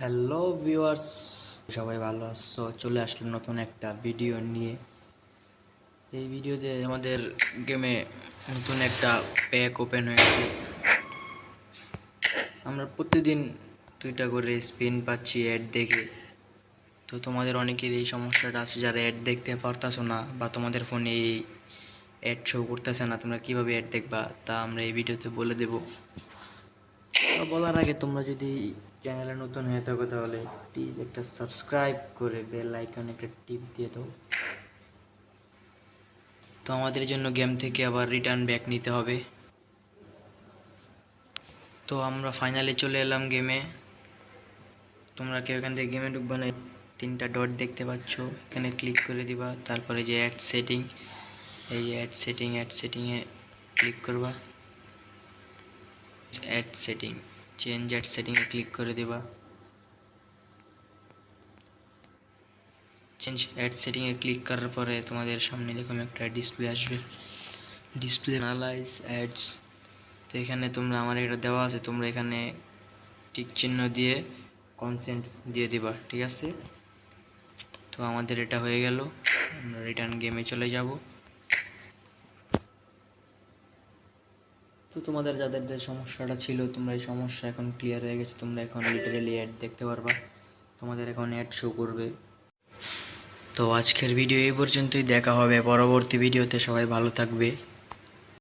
Hello viewers, সবাই ভালো আছো? চলে আসলাম নতুন একটা ভিডিও নিয়ে। এই ভিডিওতে আমাদের গেমে নতুন একটা প্যাক ওপেন হয়েছে। আমরা প্রতিদিন দুইটা করে স্পিন পাচ্ছি অ্যাড দেখে। তো তোমাদের অনেকের এই সমস্যাটা আছে, যারা অ্যাড দেখতে পারতাছো না বা তোমাদের ফোনে এই অ্যাড শো করতেছে না, তোমরা কীভাবে অ্যাড দেখবা তা আমরা এই ভিডিওতে বলে দেবো। বলার আগে তোমরা যদি চ্যানেলে নতুন হয়ে থাকো তাহলে প্লিজ একটা সাবস্ক্রাইব করে বেল আইকন একটা টিপ দিয়ে দাও। তো আমাদের জন্য গেম থেকে আবার রিটার্ন ব্যাক নিতে হবে। তো আমরা ফাইনালে চলে এলাম গেমে তোমরা কেউ এখান থেকে গেমে ঢুকবে না? তিনটা ডট দেখতে পাচ্ছ, এখানে ক্লিক করে দিবা, তারপরে যে অ্যাড সেটিং এই অ্যাড সেটিং অ্যাড সেটিংয়ে ক্লিক করবা। অ্যাড সেটিং চেঞ্জ অ্যাড সেটিংয়ে ক্লিক করে দেবা। চেঞ্জ অ্যাড সেটিংয়ে ক্লিক করার পরে তোমাদের সামনে এরকম একটা ডিসপ্লে আসবে। ডিসপ্লে অ্যানালাইজ অ্যাডস তো এখানে তোমরা আমার এটা দেওয়া আছে, তোমরা এখানে টিক চিহ্ন দিয়ে কনসেন্টস দিয়ে দিবা, ঠিক আছে? তো আমাদের এটা হয়ে গেল, আমরা রিটার্ন গেমে চলে যাব। তো তোমাদের যাদের যে সমস্যাটা ছিল, তোমরা এই সমস্যা এখন ক্লিয়ার হয়ে গেছে, তোমরা এখন লিটারেলি অ্যাড দেখতে পারবা। তোমাদের এখন অ্যাড শো করবে। তো আজকের ভিডিও এই পর্যন্তই, দেখা হবে পরবর্তী ভিডিওতে সবাই ভালো থাকবে।